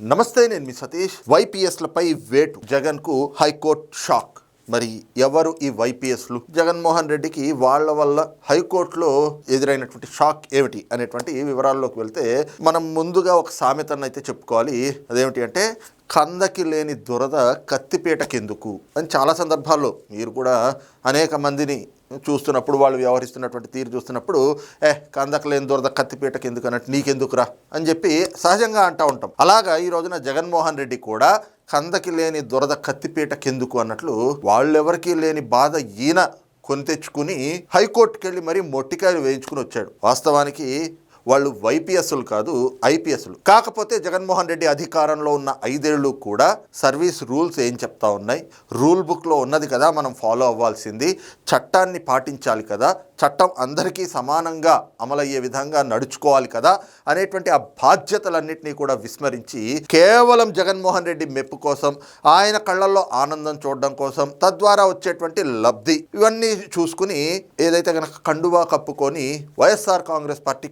నమస్తే నేను మీ సతీష్. వైపీఎస్లపై వేటు. జగన్కు హైకోర్టు షాక్. మరి ఎవరు ఈ వైపీఎస్లు జగన్మోహన్ రెడ్డికి వాళ్ళ వల్ల హైకోర్టులో ఎదురైనటువంటి షాక్ ఏమిటి అనేటువంటి వివరాల్లోకి వెళ్తే మనం ముందుగా ఒక సామెతను అయితే చెప్పుకోవాలి. అదేమిటి అంటే కందకి లేని దురద కత్తిపీటకెందుకు? అని చాలా సందర్భాల్లో మీరు కూడా అనేక మందిని చూస్తున్నప్పుడు వాళ్ళు వ్యవహరిస్తున్నటువంటి తీరు చూస్తున్నప్పుడు ఏ కందకు లేని దురద కత్తిపీటకి ఎందుకు అన్నట్టు నీకెందుకురా? అని చెప్పి సహజంగా అంటూ ఉంటాం. అలాగా ఈ రోజున జగన్మోహన్ రెడ్డి కూడా కందకి లేని దురద కత్తిపీటకెందుకు అన్నట్లు వాళ్ళెవరికీ లేని బాధ ఈయన కొని తెచ్చుకుని హైకోర్టుకెళ్ళి మరీ మొట్టికాయలు వేయించుకుని వచ్చాడు. వాస్తవానికి వాళ్ళు వైపీఎస్లు కాదు ఐపీఎస్లు. కాకపోతే జగన్మోహన్ రెడ్డి అధికారంలో ఉన్న ఐదేళ్ళు కూడా సర్వీస్ రూల్స్ ఏం చెప్తా ఉన్నాయి? రూల్ బుక్లో ఉన్నది కదా మనం ఫాలో అవ్వాల్సింది. చట్టాన్ని పాటించాలి కదా చట్టం అందరికీ సమానంగా అమలయ్యే విధంగా నడుచుకోవాలి కదా అనేటువంటి ఆ బాధ్యతలన్నింటినీ కూడా విస్మరించి కేవలం జగన్మోహన్ రెడ్డి మెప్పు కోసం ఆయన కళ్ళల్లో ఆనందం చూడడం కోసం తద్వారా వచ్చేటువంటి లబ్ధి ఇవన్నీ చూసుకుని ఏదైతే కనుక కండువా కప్పుకొని వైఎస్ఆర్ కాంగ్రెస్ పార్టీ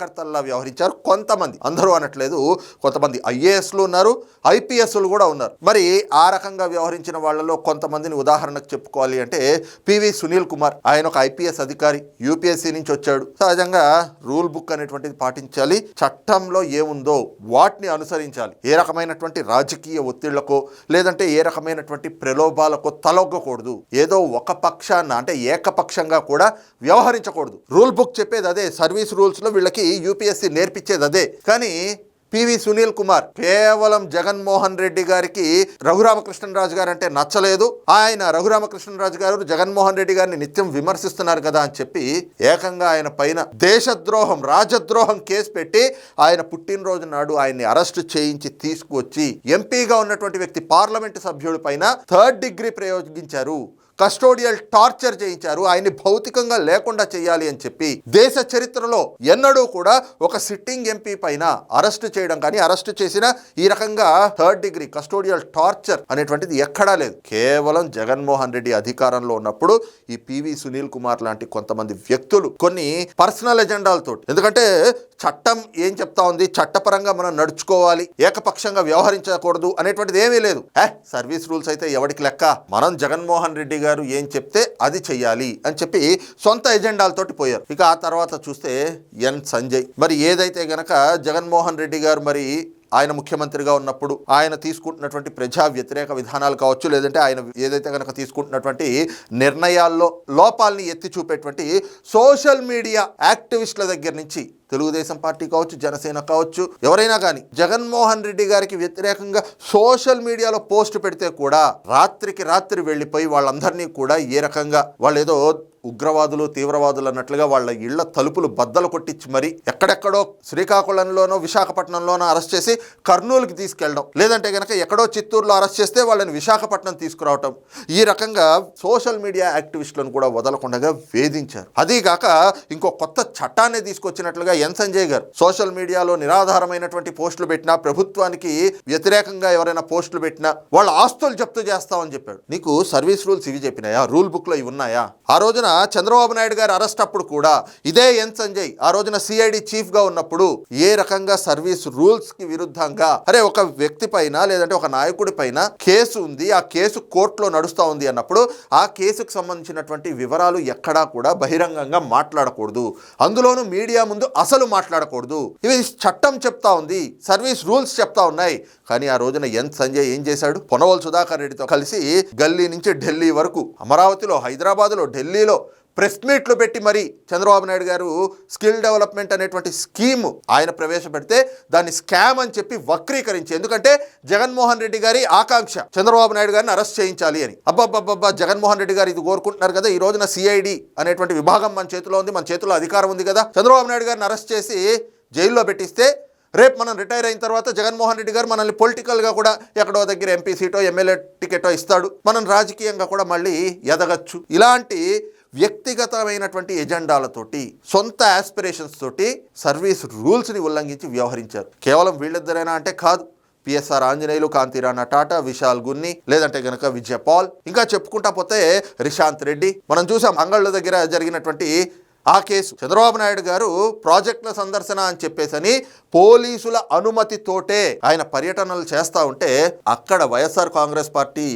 కార్యకర్తల్లా వ్యవహరించారు. కొంతమంది అందరూ అనట్లేదు కొంతమంది ఐఏఎస్లు ఉన్నారు ఐపీఎస్లు కూడా ఉన్నారు. మరి ఆ రకంగా వ్యవహరించిన వాళ్ళలో కొంతమందిని ఉదాహరణకు చెప్పుకోవాలి అంటే పివి సునీల్ కుమార్. ఆయన ఒక ఐపీఎస్ అధికారి యూపీఎస్సీ నుంచి వచ్చాడు. సహజంగా రూల్ బుక్ అనేటువంటిది పాటించాలి. చట్టంలో ఏముందో వాటిని అనుసరించాలి. ఏ రకమైనటువంటి రాజకీయ ఒత్తిళ్ళకో లేదంటే ఏ రకమైనటువంటి ప్రలోభాలకో తలొగ్గకూడదు. ఏదో ఒక పక్షాన అంటే ఏకపక్షంగా కూడా వ్యవహరించకూడదు. రూల్ బుక్ చెప్పేది అదే. సర్వీస్ రూల్స్లో వీళ్ళకి యూపీఎస్సీ నేర్పించేది అదే. కానీ పివి సునీల్ కుమార్ కేవలం జగన్మోహన్ రెడ్డి గారికి రఘురామకృష్ణరాజు గారు అంటే నచ్చలేదు. ఆయన రఘురామకృష్ణరాజు గారు జగన్మోహన్ రెడ్డి గారిని నిత్యం విమర్శిస్తున్నారు కదా అని చెప్పి ఏకంగా ఆయన పైన దేశద్రోహం రాజద్రోహం కేసు పెట్టి ఆయన పుట్టినరోజు నాడు ఆయన్ని అరెస్టు చేయించి తీసుకువచ్చి ఎంపీగా ఉన్నటువంటి వ్యక్తి పార్లమెంటు సభ్యుడి పైన థర్డ్ డిగ్రీ ప్రయోగించారు. కస్టోడియల్ టార్చర్ చేయించారు. ఆయన్ని భౌతికంగా లేకుండా చేయాలి అని చెప్పి దేశ చరిత్రలో ఎన్నడూ కూడా ఒక సిట్టింగ్ ఎంపీ పైన అరెస్ట్ చేయడం కానీ అరెస్ట్ చేసిన ఈ రకంగా థర్డ్ డిగ్రీ కస్టోడియల్ టార్చర్ అనేటువంటిది ఎక్కడా లేదు. కేవలం జగన్మోహన్ రెడ్డి అధికారంలో ఉన్నప్పుడు ఈ పివి సునీల్ కుమార్ లాంటి కొంతమంది వ్యక్తులు కొన్ని పర్సనల్ ఎజెండాలతో ఎందుకంటే చట్టం ఏం చెప్తా ఉంది? చట్టపరంగా మనం నడుచుకోవాలి. ఏకపక్షంగా వ్యవహరించకూడదు అనేటువంటిది ఏమీ లేదు. ఏ సర్వీస్ రూల్స్ అయితే ఎవరికి లెక్క? మనం జగన్మోహన్ రెడ్డి గారు ఏం చెప్తే అది చెయ్యాలి అని చెప్పి సొంత ఎజెండాలతోటి పోయారు. ఇక ఆ తర్వాత చూస్తే ఎన్. సంజయ్. మరి ఏదైతే గనక జగన్మోహన్ రెడ్డి గారు మరి ఆయన ముఖ్యమంత్రిగా ఉన్నప్పుడు ఆయన తీసుకుంటున్నటువంటి ప్రజా వ్యతిరేక విధానాలు కావచ్చు లేదంటే ఆయన ఏదైతే కనుక తీసుకుంటున్నటువంటి నిర్ణయాల్లో లోపాలని ఎత్తి చూపేటువంటి సోషల్ మీడియా యాక్టివిస్టుల దగ్గర నుంచి తెలుగుదేశం పార్టీ కావచ్చు జనసేన కావచ్చు ఎవరైనా కానీ జగన్మోహన్ రెడ్డి గారికి వ్యతిరేకంగా సోషల్ మీడియాలో పోస్ట్ పెడితే కూడా రాత్రికి రాత్రి వెళ్ళిపోయి వాళ్ళందరినీ కూడా ఏ రకంగా వాళ్ళు ఏదో ఉగ్రవాదులు తీవ్రవాదులు అన్నట్లుగా వాళ్ళ ఇళ్ళ తలుపులు బద్దలు కొట్టించి మరి ఎక్కడెక్కడో శ్రీకాకుళంలోనో విశాఖపట్నంలోనో అరెస్ట్ చేసి కర్నూలుకి తీసుకెళ్ళడం. లేదంటే కనుక ఎక్కడో చిత్తూరులో అరెస్ట్ చేస్తే వాళ్ళని విశాఖపట్నం తీసుకురావటం. ఈ రకంగా సోషల్ మీడియా యాక్టివిస్టులను కూడా వదలకుండా వేధించారు. అదీగాక ఇంకో కొత్త చట్టాన్ని తీసుకొచ్చినట్లుగా ఎన్ సంజయ్ గారు. సోషల్ మీడియాలో నిరాధారమైనటువంటి పోస్టులు పెట్టినా ప్రభుత్వానికి వ్యతిరేకంగా ఎవరైనా పోస్టులు పెట్టినా వాళ్ళ ఆస్తులు జప్తు చేస్తామని చెప్పాడు. నీకు సర్వీస్ రూల్స్ ఇవి చెప్పినాయా? రూల్ బుక్లో ఇవి ఉన్నాయా? ఆ రోజున చంద్రబాబు నాయుడు గారు అరెస్ట్ అప్పుడు కూడా ఇదే ఎన్ సంజయ్. ఆ రోజున సిఐడి చీఫ్గా ఉన్నప్పుడు ఏ రకంగా సర్వీస్ రూల్స్కి విరుద్ధంగా అరే ఒక వ్యక్తి పైన లేదంటే ఒక నాయకుడి పైన కేసు ఉంది ఆ కేసు కోర్టులో నడుస్తూ ఉంది అన్నప్పుడు ఆ కేసుకు సంబంధించినటువంటి వివరాలు ఎక్కడా కూడా బహిరంగంగా మాట్లాడకూడదు. అందులోనూ మీడియా ముందు అసలు మాట్లాడకూడదు. ఇవి చట్టం చెప్తా ఉంది సర్వీస్ రూల్స్ చెప్తా ఉన్నాయి. కానీ ఆ రోజున ఎన్ సంజయ్ ఏం చేశాడు? పొనవల్ సుధాకర్ రెడ్డితో కలిసి గల్లీ నుంచి ఢిల్లీ వరకు అమరావతిలో హైదరాబాద్లో ఢిల్లీలో ప్రెస్ మీట్లు పెట్టి మరి చంద్రబాబు నాయుడు గారు స్కిల్ డెవలప్మెంట్ అనేటువంటి స్కీమ్ ఆయన ప్రవేశపెడితే దాన్ని స్కామ్ అని చెప్పి వక్రీకరించి ఎందుకంటే జగన్మోహన్ రెడ్డి గారి ఆకాంక్ష చంద్రబాబు నాయుడు గారిని అరెస్ట్ చేయించాలి అని. అబ్బాబ్బాబ్బా జగన్మోహన్ రెడ్డి గారు ఇది కోరుకుంటున్నారు కదా ఈ రోజున సిఐడి అనేటువంటి విభాగం మన చేతిలో ఉంది మన చేతిలో అధికారం ఉంది కదా. చంద్రబాబు నాయుడు గారిని అరెస్ట్ చేసి జైల్లో పెట్టిస్తే రేపు మనం రిటైర్ అయిన తర్వాత జగన్మోహన్ రెడ్డి గారు మనల్ని పొలిటికల్గా కూడా ఎక్కడో దగ్గర ఎంపీ సీటో ఎమ్మెల్యే టికెటో ఇస్తాడు. మనం రాజకీయంగా కూడా మళ్ళీ ఎదగచ్చు. ఇలాంటి వ్యక్తిగతమైనటువంటి ఎజెండాలతోటి సొంత ఆస్పిరేషన్స్ తోటి సర్వీస్ రూల్స్ని ఉల్లంఘించి వ్యవహరించారు. కేవలం వీళ్ళిద్దరైనా అంటే కాదు. పిఎస్ఆర్ ఆంజనేయులు కాంతిరాణ టాటా విశాల్ గున్ని లేదంటే గనక విజయ పాల్. ఇంకా చెప్పుకుంటా పోతే రిషాంత్ రెడ్డి. మనం చూసాం అంగళ్ళ దగ్గర జరిగినటువంటి ఆ కేసు. చంద్రబాబు నాయుడు గారు ప్రాజెక్టుల సందర్శన అని చెప్పేసని పోలీసుల అనుమతితోటే ఆయన పర్యటనలు చేస్తూ ఉంటే అక్కడ వైఎస్ఆర్ కాంగ్రెస్ పార్టీ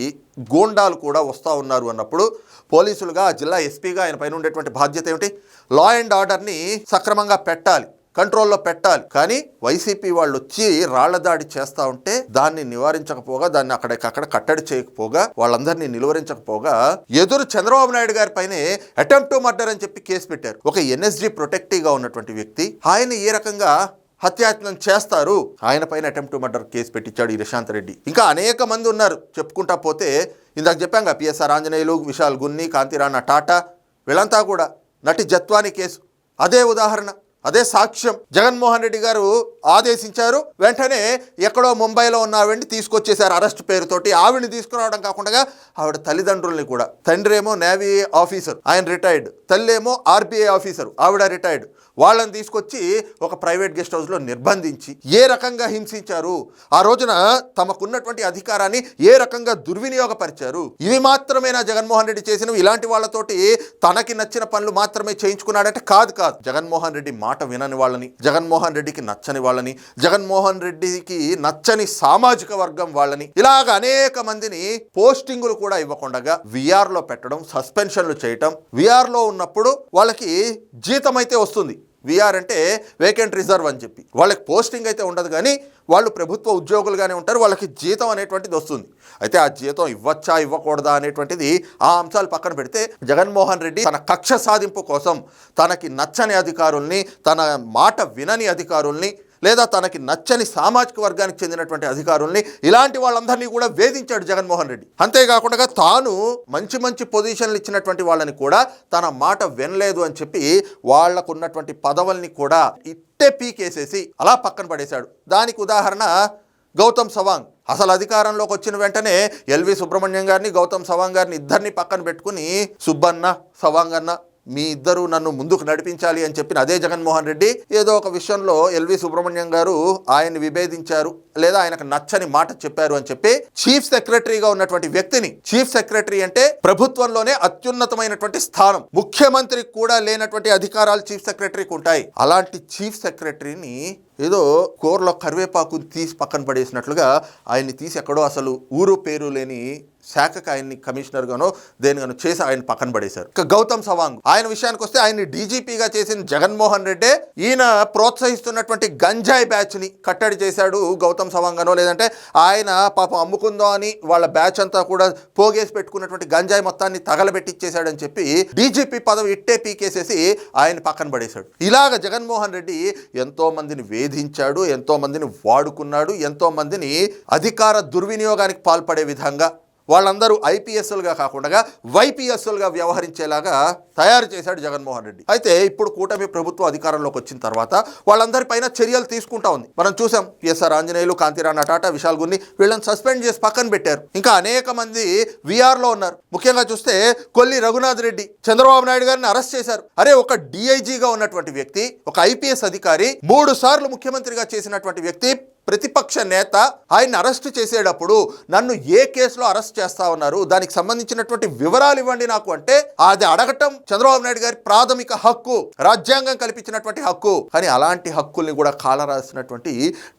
గూండాలు కూడా వస్తూ ఉన్నారు అన్నప్పుడు పోలీసులుగా జిల్లా ఎస్పీగా ఆయన పైన ఉండేటువంటి బాధ్యత ఏమిటి? లా అండ్ ఆర్డర్ని సక్రమంగా పెట్టాలి. కంట్రోల్లో పెట్టాలి. కానీ వైసీపీ వాళ్ళు వచ్చి రాళ్ళ దాడి చేస్తూ ఉంటే దాన్ని నివారించకపోగా దాన్ని అక్కడికక్కడ కట్టడి చేయకపోగా వాళ్ళందరినీ నిలువరించకపోగా ఎదురు చంద్రబాబు నాయుడు గారి పైనే అటెంప్ట్ మర్డర్ అని చెప్పి కేసు పెట్టారు. ఒక ఎన్ఎస్జీ ప్రొటెక్టివ్గా ఉన్నటువంటి వ్యక్తి. ఆయన ఏ రకంగా హత్యాయత్నం చేస్తారు? ఆయన పైన అటెంప్ట్ మర్డర్ కేసు పెట్టించాడు ఈ రిశాంత్ రెడ్డి. ఇంకా అనేక మంది ఉన్నారు. చెప్పుకుంటా పోతే ఇందాక చెప్పాం పిఎస్ఆర్ ఆంజనేయులు విశాల్ గున్ని కాంతిరాణ టాటా వీళ్ళంతా కూడా నటి జత్వాని కేసు. అదే ఉదాహరణ. అదే సాక్ష్యం. జగన్మోహన్ రెడ్డి గారు ఆదేశించారు. వెంటనే ఎక్కడో ముంబైలో ఉన్న ఆవిడ్ని తీసుకొచ్చేసారు అరెస్ట్ పేరుతోటి. ఆవిడని తీసుకురావడం కాకుండా ఆవిడ తల్లిదండ్రుల్ని కూడా. తండ్రి ఏమో నేవీ ఆఫీసర్ ఆయన రిటైర్డ్. తల్లి ఏమో ఆర్బీఐ ఆఫీసర్ ఆవిడ రిటైర్డ్. వాళ్ళని తీసుకొచ్చి ఒక ప్రైవేట్ గెస్ట్ హౌస్లో నిర్బంధించి ఏ రకంగా హింసించారు? ఆ రోజున తమకున్నటువంటి అధికారాన్ని ఏ రకంగా దుర్వినియోగపరిచారు? ఇవి మాత్రమేనా జగన్మోహన్ రెడ్డి చేసినవి? ఇలాంటి వాళ్ళతోటి తనకి నచ్చిన పనులు మాత్రమే చేయించుకున్నాడంటే కాదు కాదు. జగన్మోహన్ రెడ్డి మాట వినని వాళ్ళని జగన్మోహన్ రెడ్డికి నచ్చని వాళ్ళని జగన్మోహన్ రెడ్డికి నచ్చని సామాజిక వర్గం వాళ్ళని ఇలాగ అనేక మందిని పోస్టింగులు కూడా ఇవ్వకుండా విఆర్లో పెట్టడం సస్పెన్షన్లు చేయటం విఆర్లో ఉన్నప్పుడు వాళ్ళకి జీతం అయితే వస్తుంది విఆర్ అంటే వేకెంట్ రిజర్వ్ అని చెప్పి. వాళ్ళకి పోస్టింగ్ అయితే ఉండదు కానీ వాళ్ళు ప్రభుత్వ ఉద్యోగులుగానే ఉంటారు వాళ్ళకి జీతం అనేటువంటిది వస్తుంది. అయితే ఆ జీతం ఇవ్వచ్చా ఇవ్వకూడదా అనేటువంటిది ఆ అంశాలు పక్కన పెడితే జగన్మోహన్ రెడ్డి తన కక్ష సాధింపు కోసం తనకి నచ్చని అధికారుల్ని తన మాట వినని అధికారుల్ని లేదా తనకి నచ్చని సామాజిక వర్గానికి చెందినటువంటి అధికారుల్ని ఇలాంటి వాళ్ళందరినీ కూడా వేధించాడు జగన్మోహన్ రెడ్డి. అంతేకాకుండా తాను మంచి మంచి పొజిషన్లు ఇచ్చినటువంటి వాళ్ళని కూడా తన మాట వినలేదు అని చెప్పి వాళ్ళకు ఉన్నటువంటి పదవుల్ని కూడా ఇట్టే పీకేసేసి అలా పక్కన పడేశాడు. దానికి ఉదాహరణ గౌతమ్ సవాంగ్. అసలు అధికారంలోకి వచ్చిన వెంటనే ఎల్వి సుబ్రహ్మణ్యం గారిని గౌతమ్ సవాంగ్ గారిని ఇద్దరిని పక్కన పెట్టుకుని సుబ్బన్న సవాంగ్ అన్న మీ ఇద్దరు నన్ను ముందుకు నడిపించాలి అని చెప్పిన అదే జగన్మోహన్ రెడ్డి ఏదో ఒక విషయంలో ఎల్వి సుబ్రహ్మణ్యం గారు ఆయన్ని విభేదించారు లేదా ఆయనకు నచ్చని మాట చెప్పారు అని చెప్పి చీఫ్ సెక్రటరీగా ఉన్నటువంటి వ్యక్తిని చీఫ్ సెక్రటరీ అంటే ప్రభుత్వంలోనే అత్యున్నతమైనటువంటి స్థానం ముఖ్యమంత్రికి కూడా లేనటువంటి అధికారాలు చీఫ్ సెక్రటరీకి ఉంటాయి. అలాంటి చీఫ్ సెక్రటరీని ఏదో కూరలో కరివేపాకు తీసి పక్కన పడేసినట్లుగా ఆయన్ని తీసి ఎక్కడో అసలు ఊరు పేరు లేని శాఖకు ఆయన్ని కమిషనర్గానో దేనిగానో చేసి ఆయన పక్కన పడేశారు. ఇక గౌతమ్ సవాంగ్ ఆయన విషయానికి వస్తే ఆయన్ని డీజీపీగా చేసిన జగన్మోహన్ రెడ్డి ఈయన ప్రోత్సహిస్తున్నటువంటి గంజాయి బ్యాచ్ని కట్టడి చేశాడు గౌతమ్ సవాంగ్ అనో లేదంటే ఆయన పాపం అమ్ముకుందాం అని వాళ్ళ బ్యాచ్ అంతా కూడా పోగేసి పెట్టుకున్నటువంటి గంజాయి మొత్తాన్ని తగలబెట్టిచ్చేశాడని చెప్పి డీజీపీ పదవి ఇట్టే పీకేసేసి ఆయన పక్కన పడేశాడు. ఇలాగ జగన్మోహన్ రెడ్డి ఎంతో మందిని వేధించాడు ఎంతోమందిని వాడుకున్నాడు ఎంతోమందిని అధికార దుర్వినియోగానికి పాల్పడే విధంగా. వాళ్ళందరూ ఐపీఎస్ఎల్గా కాకుండా వైపీఎస్ఎల్గా వ్యవహరించేలాగా తయారు చేశాడు జగన్మోహన్ రెడ్డి. అయితే ఇప్పుడు కూటమి ప్రభుత్వం అధికారంలోకి వచ్చిన తర్వాత వాళ్ళందరిపైన చర్యలు తీసుకుంటా ఉంది. మనం చూసాం పిఎస్ఆర్ ఆంజనేయులు కాంతిరాణ టాటా విశాల్ గున్ని వీళ్ళని సస్పెండ్ చేసి పక్కన పెట్టారు. ఇంకా అనేక మంది విఆర్లో ఉన్నారు. ముఖ్యంగా చూస్తే కొల్లి రఘునాథ్ రెడ్డి చంద్రబాబు నాయుడు గారిని అరెస్ట్ చేశారు. అరే ఒక డిఐజీగా ఉన్నటువంటి వ్యక్తి ఒక ఐపీఎస్ అధికారి మూడు సార్లు ముఖ్యమంత్రిగా చేసినటువంటి వ్యక్తి ప్రతిపక్ష నేత ఆయన్ని అరెస్ట్ చేసేటప్పుడు నన్ను ఏ కేసులో అరెస్ట్ చేస్తా ఉన్నారు? దానికి సంబంధించినటువంటి వివరాలు ఇవ్వండి నాకు అంటే అది అడగటం చంద్రబాబు నాయుడు గారి ప్రాథమిక హక్కు రాజ్యాంగం కల్పించినటువంటి హక్కు. కానీ అలాంటి హక్కుల్ని కూడా కాలరాసినటువంటి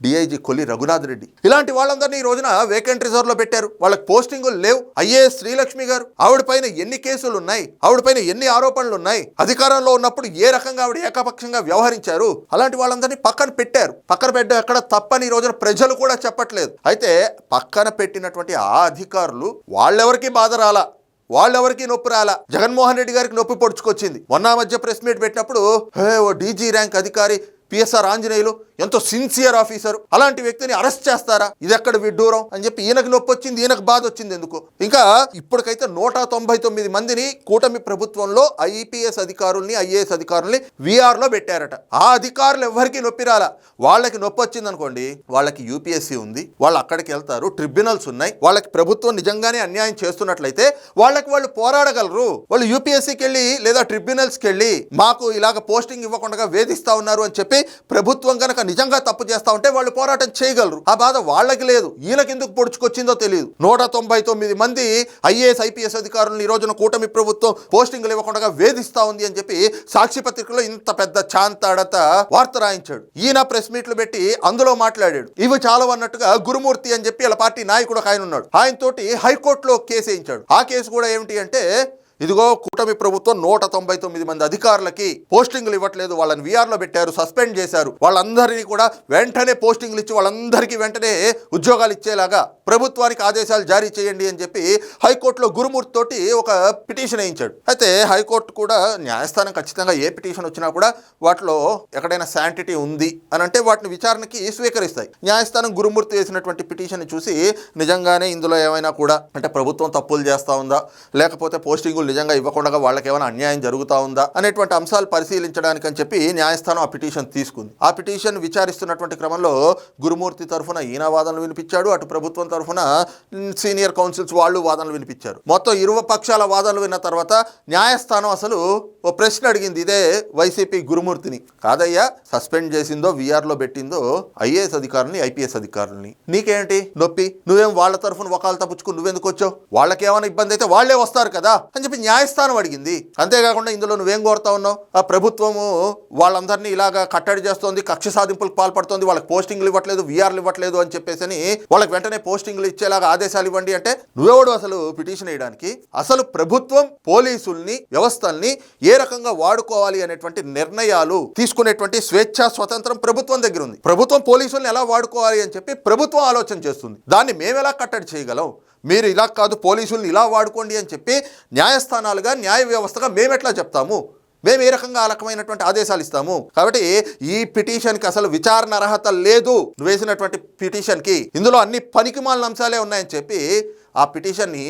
డిఐజీ కొల్లి రఘునాథ్ రెడ్డి. ఇలాంటి వాళ్ళందరినీ ఈ రోజున వేకెంట్ రిజర్వ్లో పెట్టారు. వాళ్ళకి పోస్టింగులు లేవు. ఐఏఎస్ శ్రీలక్ష్మి గారు ఆవిడ పైన ఎన్ని కేసులు ఉన్నాయి? ఆవిడ పైన ఎన్ని ఆరోపణలు ఉన్నాయి? అధికారంలో ఉన్నప్పుడు ఏ రకంగా ఆవిడ ఏకపక్షంగా వ్యవహరించారు? అలాంటి వాళ్ళందరినీ పక్కన పెట్టారు. పక్కన పెట్టడం ఎక్కడ తప్పని రోజున ప్రజలు కూడా చెప్పట్లేదు. అయితే పక్కన పెట్టినటువంటి ఆ అధికారులు వాళ్ళెవరికి బాధ రాలా? వాళ్ళెవరికి నొప్పి రాలా? జగన్మోహన్ రెడ్డి గారికి నొప్పి పొడుచుకొచ్చింది. మొన్న మధ్య ప్రెస్ మీట్ పెట్టినప్పుడు హే ఓ డీజీ ర్యాంక్ అధికారి పిఎస్ఆర్ ఆంజనేయులు ఎంతో సిన్సియర్ ఆఫీసర్ అలాంటి వ్యక్తిని అరెస్ట్ చేస్తారా? ఇది ఎక్కడ విడ్డూరం? అని చెప్పి ఈయనకు నొప్పి వచ్చింది ఈయనకు బాధ వచ్చింది ఎందుకు? ఇంకా ఇప్పటికైతే నూట తొంభై తొమ్మిది మందిని కూటమి ప్రభుత్వంలో ఐపీఎస్ అధికారుల్ని ఐఏఎస్ అధికారుల్ని విఆర్లో పెట్టారట. ఆ అధికారులు ఎవరికి నొప్పి రాలా. వాళ్ళకి నొప్పి వచ్చింది అనుకోండి వాళ్ళకి యూపీఎస్సీ ఉంది వాళ్ళు అక్కడికి వెళ్తారు ట్రిబ్యునల్స్ ఉన్నాయి వాళ్ళకి ప్రభుత్వం నిజంగానే అన్యాయం చేస్తున్నట్లయితే వాళ్ళకి వాళ్ళు పోరాడగలరు. వాళ్ళు యూపీఎస్సీకి వెళ్ళి లేదా ట్రిబ్యునల్స్కి వెళ్ళి మాకు ఇలాగ పోస్టింగ్ ఇవ్వకుండా వేధిస్తా ఉన్నారు అని చెప్పి ప్రభుత్వం కనుక నిజంగా తప్పు చేస్తా ఉంటే వాళ్ళు పోరాటం చేయగలరు. ఆ బాధ వాళ్ళకి లేదు. ఈయనకి ఎందుకు పొడుచుకొచ్చిందో తెలియదు. నూట తొంభై తొమ్మిది మంది ఐఏఎస్ ఐపీఎస్ అధికారులను ఈ రోజున కూటమి ప్రభుత్వం పోస్టింగ్లు ఇవ్వకుండా వేధిస్తా ఉంది అని చెప్పి సాక్షి పత్రికలో ఇంత పెద్ద చాంతాడత వార్త రాయించాడు. ఈయన ప్రెస్ మీట్లు పెట్టి అందులో మాట్లాడాడు. ఇవి చాలా అన్నట్టుగా గురుమూర్తి అని చెప్పి వాళ్ళ పార్టీ నాయకుడు ఒక ఆయన ఉన్నాడు. ఆయన తోటి హైకోర్టులో కేసు వేయించాడు. ఆ కేసు కూడా ఏమిటి అంటే ఇదిగో కూటమి ప్రభుత్వం నూట తొంభై తొమ్మిది మంది అధికారులకి పోస్టింగ్లు ఇవ్వట్లేదు. వాళ్ళని వీఆర్లో పెట్టారు సస్పెండ్ చేశారు. వాళ్ళందరినీ కూడా వెంటనే పోస్టింగ్లు ఇచ్చి వాళ్ళందరికీ వెంటనే ఉద్యోగాలు ఇచ్చేలాగా ప్రభుత్వానికి ఆదేశాలు జారీ చేయండి అని చెప్పి హైకోర్టులో గురుమూర్తి తోటి ఒక పిటిషన్ వేయించాడు. అయితే హైకోర్టు కూడా న్యాయస్థానం ఖచ్చితంగా ఏ పిటిషన్ వచ్చినా కూడా వాటిలో ఎక్కడైనా శాంటిటీ ఉంది అని అంటే వాటిని విచారణకి స్వీకరిస్తాయి. న్యాయస్థానం గురుమూర్తి వేసినటువంటి పిటిషన్ చూసి నిజంగానే ఇందులో ఏమైనా కూడా అంటే ప్రభుత్వం తప్పులు చేస్తూ ఉందా? లేకపోతే పోస్టింగులు నిజంగా ఇవ్వకుండా వాళ్ళకి ఏమైనా అన్యాయం జరుగుతూ ఉందా అనేటువంటి అంశాలు పరిశీలించడానికి అని చెప్పి న్యాయస్థానం ఆ పిటిషన్ తీసుకుంది. ఆ పిటిషన్ విచారిస్తున్నటువంటి క్రమంలో గురుమూర్తి తరఫున ఈయన వాదనలు వినిపించాడు. అటు ప్రభుత్వం తరఫున సీనియర్ కౌన్సిల్స్ వాళ్ళు వాదనలు వినిపించారు. మొత్తం ఇరువ పక్షాల వాదనలు విన్న తర్వాత న్యాయస్థానం అసలు ఓ ప్రశ్న అడిగింది. ఇదే వైసీపీ గురుమూర్తిని. కాదయ్యా సస్పెండ్ చేసిందో వీఆర్లో పెట్టిందో ఐఏఎస్ అధికారులని ఐపీఎస్ అధికారులని నీకేంటి? నొప్పి? నువ్వేం వాళ్ళ తరఫున ఒకళ్ళు తప్పుచుకుని నువ్వెందుకు వచ్చావు? వాళ్ళకేమైనా ఇబ్బంది అయితే వాళ్ళే వస్తారు కదా అని చెప్పి న్యాయస్థానం అడిగింది. అంతేకాకుండా ఇందులో నువ్వేం కోరుతా ఉన్నావు? ఆ ప్రభుత్వము వాళ్ళందరినీ ఇలాగా కట్టడి చేస్తోంది కక్ష సాధింపులకు పాల్పడుతోంది వాళ్ళకి పోస్టింగ్లు ఇవ్వట్లేదు వీఆర్లు ఇవ్వట్లేదు అని చెప్పేసి అని వాళ్ళకి వెంటనే పోస్టింగ్లు ఇచ్చేలాగా ఆదేశాలు ఇవ్వండి అంటే నువ్వెవడు అసలు పిటిషన్ వేయడానికి? అసలు ప్రభుత్వం పోలీసుల్ని వ్యవస్థల్ని ఏ రకంగా వాడుకోవాలి అనేటువంటి నిర్ణయాలు తీసుకునేటువంటి స్వేచ్ఛ స్వతంత్రం ప్రభుత్వం దగ్గర ఉంది. ప్రభుత్వం పోలీసుల్ని ఎలా వాడుకోవాలి అని చెప్పి ప్రభుత్వం ఆలోచన చేస్తుంది. దాన్ని మేము ఎలా కట్టడి చేయగలం? మీరు ఇలా కాదు పోలీసుల్ని ఇలా వాడుకోండి అని చెప్పి న్యాయస్థానాలుగా న్యాయ వ్యవస్థగా మేమెట్లా చెప్తాము? మేము ఏ రకంగా ఆ రకమైనటువంటి ఆదేశాలు ఇస్తాము? కాబట్టి ఈ పిటిషన్కి అసలు విచారణ అర్హత లేదు. నువ్వు వేసినటువంటి పిటిషన్కి ఇందులో అన్ని పనికిమాలిన అంశాలే ఉన్నాయని చెప్పి ఆ పిటిషన్ని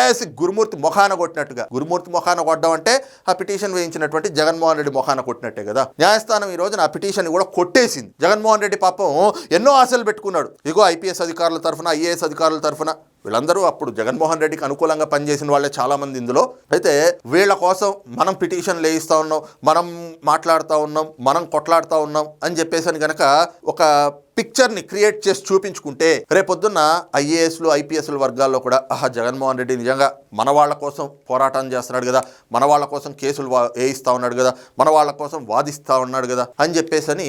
ఏసి గురుమూర్తి మొఖాన కొట్టినట్టుగా. గురుమూర్తి మొఖాన కొట్టడం అంటే ఆ పిటిషన్ వేయించినటువంటి జగన్మోహన్ రెడ్డి మొఖాన కొట్టినట్టే కదా. న్యాయస్థానం ఈ రోజున ఆ పిటిషన్ కూడా కొట్టేసింది. జగన్మోహన్ రెడ్డి పాపం ఎన్నో ఆశలు పెట్టుకున్నాడు. ఇగో ఐపీఎస్ అధికారుల తరఫున ఐఏఎస్ అధికారుల తరఫున వీళ్ళందరూ అప్పుడు జగన్మోహన్ రెడ్డికి అనుకూలంగా పనిచేసిన వాళ్ళే చాలామంది ఇందులో. అయితే వీళ్ళ కోసం మనం పిటిషన్ లేయిస్తూ ఉన్నాం మనం మాట్లాడుతూ ఉన్నాం మనం కొట్లాడుతూ ఉన్నాం అని చెప్పేసి అని కనుక ఒక పిక్చర్ని క్రియేట్ చేసి చూపించుకుంటే రేపొద్దున్న ఐఏఎస్లు ఐపీఎస్ల వర్గాల్లో కూడా ఆహా జగన్మోహన్ రెడ్డి నిజంగా మన వాళ్ళ కోసం పోరాటం చేస్తున్నాడు కదా మన వాళ్ళ కోసం కేసులు వేయిస్తూ వేయిస్తా ఉన్నాడు కదా మన వాళ్ళ కోసం వాదిస్తా ఉన్నాడు కదా అని చెప్పేసి అని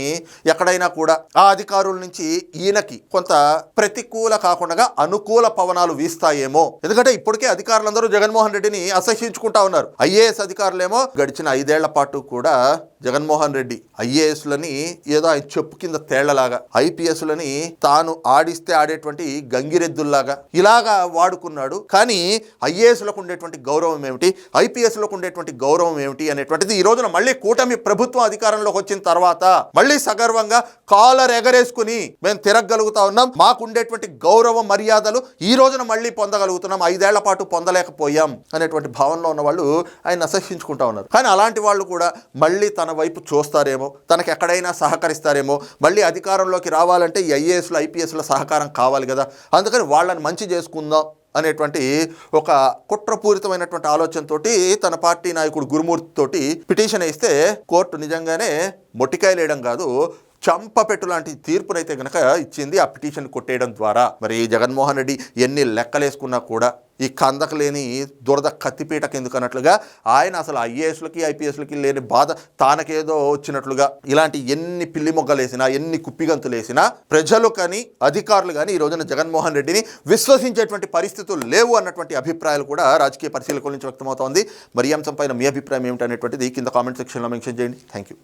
ఎక్కడైనా కూడా ఆ అధికారుల నుంచి ఈయనకి కొంత ప్రతికూల కాకుండా అనుకూల పవనాలు వీస్తాయేమో. ఎందుకంటే ఇప్పటికే అధికారులందరూ జగన్మోహన్ రెడ్డిని అసహ్యించుకుంటా ఉన్నారు. ఐఏఎస్ అధికారులేమో గడిచిన ఐదేళ్ళ పాటు కూడా జగన్మోహన్ రెడ్డి ఐఏఎస్లని ఏదో ఆయన చెప్పు కింద తేళ్ళలాగా ఐపీఎస్లని తాను ఆడిస్తే ఆడేటువంటి గంగిరెద్దుల్లాగా ఇలాగా వాడుకున్నాడు. కానీ ఐఏఎస్లకు ఉండేటువంటి గౌరవం ఏమిటి? ఐపీఎస్లకు ఉండేటువంటి గౌరవం ఏమిటి అనేటువంటిది ఈ రోజున మళ్ళీ కూటమి ప్రభుత్వం అధికారంలోకి వచ్చిన తర్వాత మళ్ళీ సగర్వంగా కాలర్ ఎగరేసుకుని మేము తిరగలుగుతా ఉన్నాం. మాకు ఉండేటువంటి గౌరవ మర్యాదలు ఈ రోజున మళ్ళీ పొందగలుగుతున్నాం. ఐదేళ్ళ పాటు పొందలేకపోయాం అనేటువంటి భావనలో ఉన్న వాళ్ళు ఆయన అసహించుకుంటా ఉన్నారు. కానీ అలాంటి వాళ్ళు కూడా మళ్ళీ తన వైపు చూస్తారేమో తనకు ఎక్కడైనా సహకరిస్తారేమో మళ్ళీ అధికారంలోకి రావాలంటే ఈ ఐఏఎస్లు ఐపీఎస్ల సహకారం కావాలి కదా. అందుకని వాళ్ళని మంచి చేసుకుందాం అనేటువంటి ఒక కుట్రపూరితమైనటువంటి ఆలోచనతోటి తన పార్టీ నాయకుడు గురుమూర్తి తోటి పిటిషన్ వేస్తే కోర్టు నిజంగానే మొట్టికాయలేయడం కాదు చంపపెట్టు లాంటి తీర్పునైతే గనక ఇచ్చింది ఆ పిటిషన్ కొట్టేయడం ద్వారా. మరి జగన్మోహన్ రెడ్డి ఎన్ని లెక్కలేసుకున్నా కూడా ఈ కందకలేని దురద కత్తిపీటకి ఎందుకు అన్నట్లుగా ఆయన అసలు ఐఏఎస్లకి ఐపీఎస్లకి లేని బాధ తానకేదో వచ్చినట్లుగా ఇలాంటి ఎన్ని పిల్లి మొగ్గలేసినా ఎన్ని కుప్పిగంతులు వేసినా ప్రజలు కానీ అధికారులు కానీ ఈ రోజున జగన్మోహన్ రెడ్డిని విశ్వసించేటువంటి పరిస్థితులు లేవు అన్నటువంటి అభిప్రాయాలు కూడా రాజకీయ పరిశీలకుల నుంచి వ్యక్తమవుతోంది. మరి ఈ అంశంపైన మీ అభిప్రాయం ఏమిటనేటువంటిది కింద కామెంట్ సెక్షన్లో మెన్షన్ చేయండి. Thank you